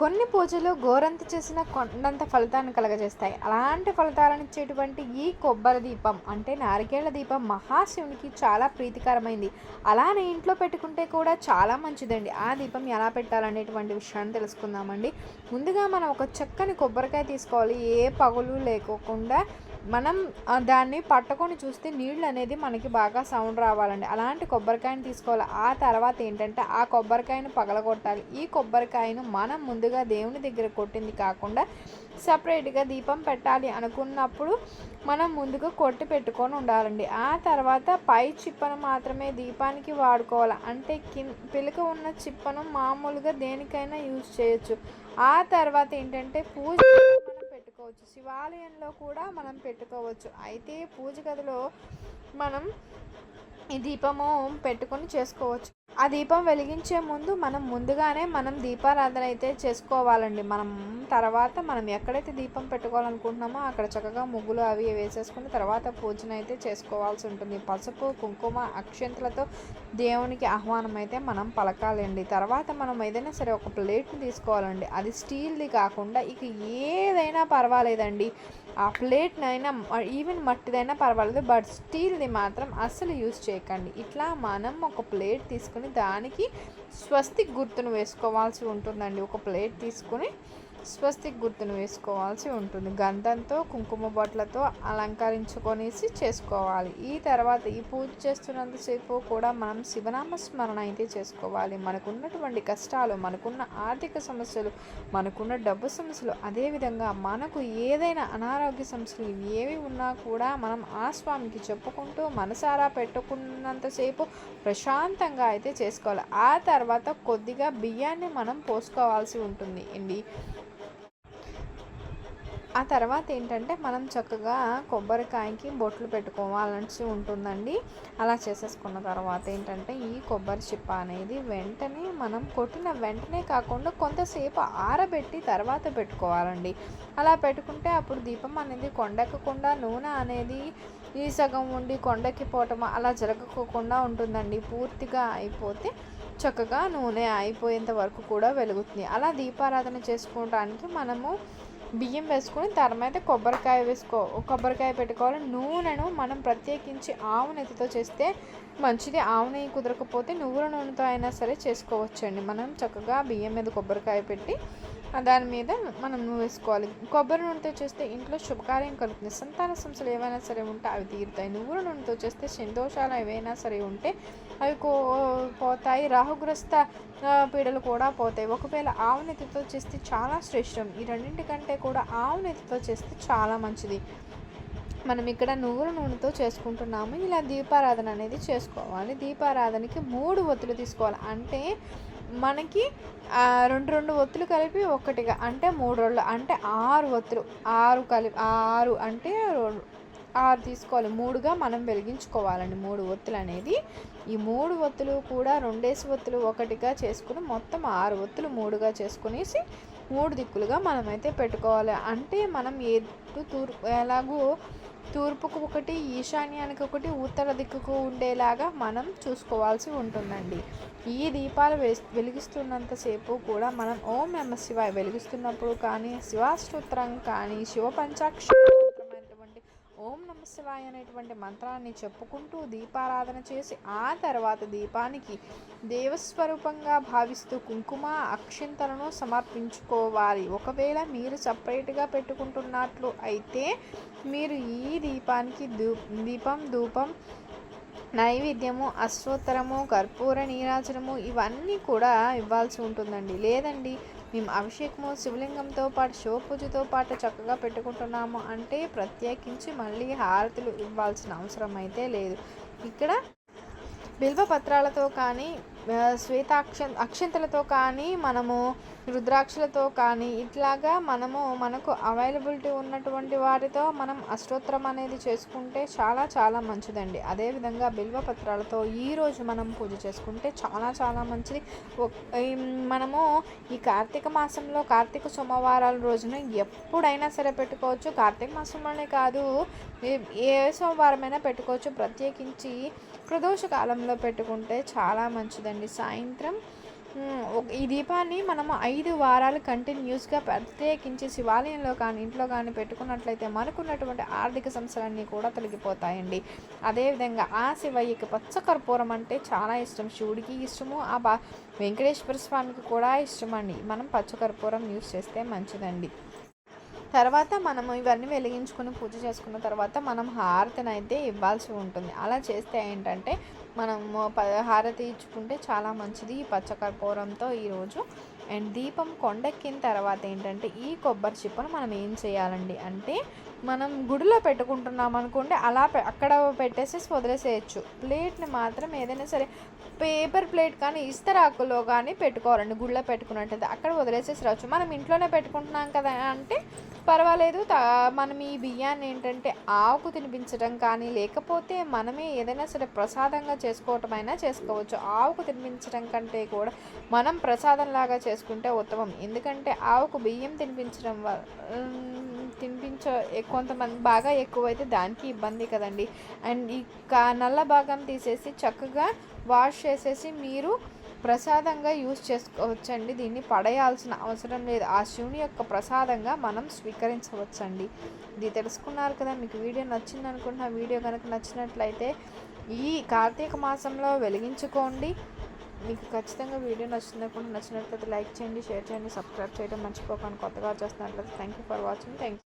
కొన్ని పూజలు గోరంత చేసిన కొండంత ఫలితాన్ని కలగజేస్తాయి. అలాంటి ఫలితాలను ఇచ్చేటువంటి ఈ కొబ్బరి దీపం అంటే నారికేళ్ళ దీపం మహాశివునికి చాలా ప్రీతికరమైంది. అలానే ఇంట్లో పెట్టుకుంటే కూడా చాలా మంచిదండి. ఆ దీపం ఎలా పెట్టాలనేటువంటి విషయాన్ని తెలుసుకుందామండి. ముందుగా మనం ఒక చక్కని కొబ్బరికాయ తీసుకోవాలి. ఏ పగులు లేకోకుండా మనం దాన్ని పట్టుకొని చూస్తే నీళ్ళు అనేది మనకి బాగా సౌండ్ రావాలండి. అలాంటి కొబ్బరికాయని తీసుకోవాలి. ఆ తర్వాత ఏంటంటే ఆ కొబ్బరికాయను పగలగొట్టాలి. ఈ కొబ్బరికాయను మనం ముందుగా దేవుని దగ్గర కొట్టింది కాకుండా సపరేట్గా దీపం పెట్టాలి అనుకున్నప్పుడు మనం ముందుగా కొట్టి పెట్టుకొని ఉండాలండి. ఆ తర్వాత పై చిప్పను మాత్రమే దీపానికి వాడుకోవాలి. అంటే కింద పిలక ఉన్న చిప్పను మామూలుగా దేనికైనా యూజ్ చేయొచ్చు. ఆ తర్వాత ఏంటంటే పూజ పెట్టుకోవచ్చు. శివాలయంలో కూడా మనం పెట్టుకోవచ్చు. అయితే పూజ గదిలో మనం ఈ దీపము పెట్టుకొని చేసుకోవచ్చు. ఆ దీపం వెలిగించే ముందు మనం ముందుగానే మనం దీపారాధన అయితే చేసుకోవాలండి. మనం తర్వాత మనం ఎక్కడైతే దీపం పెట్టుకోవాలనుకుంటున్నామో అక్కడ చక్కగా ముగ్గులు అవి వేసేసుకుని తర్వాత పూజన అయితే చేసుకోవాల్సి ఉంటుంది. పసుపు కుంకుమ అక్షంతలతో దేవునికి ఆహ్వానం అయితే మనం పలకాలండి. తర్వాత మనం ఏదైనా సరే ఒక ప్లేట్ని తీసుకోవాలండి. అది స్టీల్ది కాకుండా ఇక ఏదైనా పర్వాలేదండి. ఆ ప్లేట్నైనా ఈవెన్ మట్టిదైనా పర్వాలేదు. బట్ స్టీల్ది మాత్రం అస్సలు యూజ్ చేయకండి. ఇట్లా మనం ఒక ప్లేట్ వేసుకొని దానికి స్వస్తి గుర్తును వేసుకోవాల్సి ఉంటుందండి. ఒక ప్లేట్ తీసుకుని స్వస్తిక్ గుర్తును వేసుకోవాల్సి ఉంటుంది. గంధంతో కుంకుమ బొట్లతో అలంకరించుకొనేసి చేసుకోవాలి. ఈ తర్వాత ఈ పూజ చేస్తున్నంతసేపు కూడా మనం శివనామ స్మరణ అయితే చేసుకోవాలి. మనకున్నటువంటి కష్టాలు మనకున్న ఆర్థిక సమస్యలు మనకున్న డబ్బు సమస్యలు అదేవిధంగా మనకు ఏదైనా అనారోగ్య సమస్యలు ఏవి ఉన్నా కూడా మనం ఆ స్వామికి చెప్పుకుంటూ మనసారా పెట్టుకున్నంతసేపు ప్రశాంతంగా అయితే చేసుకోవాలి. ఆ తర్వాత కొద్దిగా బియ్యాన్ని మనం పోసుకోవాల్సి ఉంటుంది. అండి ఆ తర్వాత ఏంటంటే మనం చక్కగా కొబ్బరికాయకి బొట్లు పెట్టుకోవాలని ఉంటుందండి. అలా చేసేసుకున్న తర్వాత ఏంటంటే ఈ కొబ్బరి చిప్ప అనేది వెంటనే మనం కొట్టిన వెంటనే కాకుండా కొంతసేపు ఆరబెట్టి తర్వాత పెట్టుకోవాలండి. అలా పెట్టుకుంటే అప్పుడు దీపం అనేది కొండెక్కకుండా నూనె అనేది ఈ సగం ఉండి కొండెక్కిపోవటం అలా జరగకోకుండా ఉంటుందండి. పూర్తిగా అయిపోతే చక్కగా నూనె అయిపోయేంత వరకు కూడా వెలుగుతుంది. అలా దీపారాధన చేసుకోవడానికి మనము బియ్యం వేసుకొని తర్వాత కొబ్బరికాయ వేసుకో. కొబ్బరికాయ పెట్టుకోవాలి. నూనెను మనం ప్రత్యేకించి ఆవు నెత్తితో చేస్తే మంచిది. ఆవు నెయ్యి కుదరకపోతే నువ్వుల నూనెతో అయినా సరే చేసుకోవచ్చండి. మనం చక్కగా బియ్యం మీద కొబ్బరికాయ పెట్టి దాని మీద మనం వేసుకోవాలి. కొబ్బరి నూనెతో చేస్తే ఇంట్లో శుభకార్యం కలుగుతుంది. సంతాన సమస్యలు ఏవైనా సరే ఉంటే అవి తీరుతాయి. నువ్వుల నూనెతో చేస్తే సంతోషాలు ఏవైనా సరే ఉంటే అవి కో పోతాయి. రాహుగ్రస్త పీడలు కూడా పోతాయి. ఒకవేళ ఆవు నెత్తితో చేస్తే చాలా శ్రేష్టం. ఈ రెండింటికంటే కూడా ఆవు నెత్తితో చేస్తే చాలా మంచిది. మనం ఇక్కడ నువ్వుల నూనెతో చేసుకుంటున్నాము. ఇలా దీపారాధన అనేది చేసుకోవాలి. దీపారాధనకి మూడు ఒత్తులు తీసుకోవాలి. అంటే మనకి రెండు రెండు ఒత్తులు కలిపి ఒక్కటిగా అంటే మూడు రోజులు అంటే ఆరు ఒత్తులు ఆరు కలిపి ఆరు అంటే ఆరు తీసుకోవాలి. మూడుగా మనం వెలిగించుకోవాలండి. మూడు ఒత్తులు అనేది. ఈ మూడు ఒత్తులు కూడా రెండేసి ఒత్తులు ఒకటిగా చేసుకుని మొత్తం ఆరు ఒత్తులు మూడుగా చేసుకునేసి మూడు దిక్కులుగా మనమైతే పెట్టుకోవాలి. అంటే మనం ఎటు తూర్పు ఎలాగో తూర్పుకు ఒకటి ఈశాన్యానికి ఒకటి ఉత్తర దిక్కుకు ఉండేలాగా మనం చూసుకోవాల్సి ఉంటుందండి. ఈ దీపాలు వెలిగిస్తున్నంతసేపు కూడా మనం ఓం నమ శివాయ వెలిగిస్తున్నప్పుడు కానీ శివాస్తోత్రం కానీ శివ పంచాక్ష శివాయ అనేటువంటి మంత్రాన్ని చెప్పుకుంటూ దీపారాధన చేసి ఆ తర్వాత దీపానికి దేవస్వరూపంగా భావిస్తూ కుంకుమ అక్షింతలను సమర్పించుకోవాలి. ఒకవేళ మీరు సపరేట్గా పెట్టుకుంటున్నట్లు అయితే మీరు ఈ దీపానికి దూ దీపం ధూపం నైవేద్యము అశ్వోత్తరము కర్పూర నీరాజనము ఇవన్నీ కూడా ఇవ్వాల్సి ఉంటుందండి. లేదండి మేము అభిషేకము శివలింగంతో పాటు శివపూజతో పాటు చక్కగా పెట్టుకుంటున్నాము అంటే ప్రత్యేకించి మళ్ళీ హారతులు ఇవ్వాల్సిన అవసరం అయితే లేదు. ఇక్కడ బిల్వ పత్రాలతో కానీ శ్వేతాక్ష అక్షంతలతో కానీ మనము రుద్రాక్షలతో కానీ ఇట్లాగా మనము మనకు అవైలబిలిటీ ఉన్నటువంటి వారితో మనం అష్టోత్తరం అనేది చేసుకుంటే చాలా చాలా మంచిదండి. అదేవిధంగా బిల్వ పత్రాలతో ఈరోజు మనం పూజ చేసుకుంటే చాలా చాలా మంచిది. మనము ఈ కార్తీక మాసంలో కార్తీక సోమవారాల రోజున ఎప్పుడైనా సరే పెట్టుకోవచ్చు. కార్తీక మాసంలోనే కాదు ఏ సోమవారమైనా పెట్టుకోవచ్చు. ప్రత్యేకించి ప్రదోష కాలంలో పెట్టుకుంటే చాలా మంచిదండి. సాయంత్రం ఒక- ఈ దీపాన్ని మనము ఐదు వారాలు కంటిన్యూస్గా ప్రత్యేకించి శివాలయంలో కానీ ఇంట్లో కానీ పెట్టుకున్నట్లయితే మనకున్నటువంటి ఆర్థిక సమస్యలన్నీ కూడా తొలగిపోతాయండి. అదేవిధంగా ఆ శివయ్యకి పచ్చ కర్పూరం అంటే చాలా ఇష్టం. శివుడికి ఇష్టము ఆ బా వెంకటేశ్వర స్వామికి కూడా ఇష్టమండి. మనం పచ్చ కర్పూరం యూస్ చేస్తే మంచిదండి. తర్వాత మనము ఇవన్నీ వెలిగించుకుని పూజ చేసుకున్న తర్వాత మనం హారతిని అయితే ఇవ్వాల్సి ఉంటుంది. అలా చేస్తే ఏంటంటే మనము ప హారతి ఇచ్చుకుంటే చాలా మంచిది. ఈ పచ్చకర్పూరంతో ఈరోజు అండ్ దీపం కొండెక్కిన తర్వాత ఏంటంటే ఈ కొబ్బరి చిప్పను మనం ఏం చేయాలండి అంటే మనం గుడిలో పెట్టుకుంటున్నాం అనుకోండి అలా పె- అక్కడ పెట్టేసి వదిలేసేయచ్చు. ప్లేట్ని మాత్రం ఏదైనా సరే పేపర్ ప్లేట్ కానీ ఇస్తరాకులో కానీ పెట్టుకోవాలండి గుడిలో పెట్టుకున్నట్టయితే. అక్కడ వదిలేసేసి రావచ్చు మనం ఇంట్లోనే పెట్టుకుంటున్నాం కదా అంటే పర్వాలేదు. మనం ఈ బియ్యాన్ని ఏంటంటే ఆవుకు తినిపించడం కానీ లేకపోతే మనమే ఏదైనా సరే ప్రసాదంగా చేసుకోవటం అయినా చేసుకోవచ్చు. ఆవుకు తినిపించడం కంటే కూడా మనం ప్రసాదం లాగా చేసుకుంటే ఉత్తమం. ఎందుకంటే ఆవుకు బియ్యం తినిపించడం వల్ల తినిపించ కొంతమంది బాగా ఎక్కువైతే దానికి ఇబ్బంది కదండి. అండ్ ఈ కా- నల్ల భాగం తీసేసి చక్కగా వాష్ చేసేసి మీరు ప్రసాదంగా యూజ్ చేసుకోవచ్చండి. దీన్ని పడేయాల్సిన అవసరం లేదు. ఆ శివుని యొక్క ప్రసాదంగా మనం స్వీకరించవచ్చండి. ఇది తెలుసుకున్నారు కదా మీకు వీడియో నచ్చింది అనుకుంటున్నా వీడియో కనుక నచ్చినట్లయితే ఈ కార్తీక మాసంలో వెలిగించుకోండి. మీకు ఖచ్చితంగా వీడియో నచ్చింది నచ్చినట్లయితే లైక్ చేయండి షేర్ చేయండి సబ్స్క్రైబ్ చేయడం మర్చిపోకండి. కొత్తగా చేస్తున్నట్లయితే thank you for watching. Thank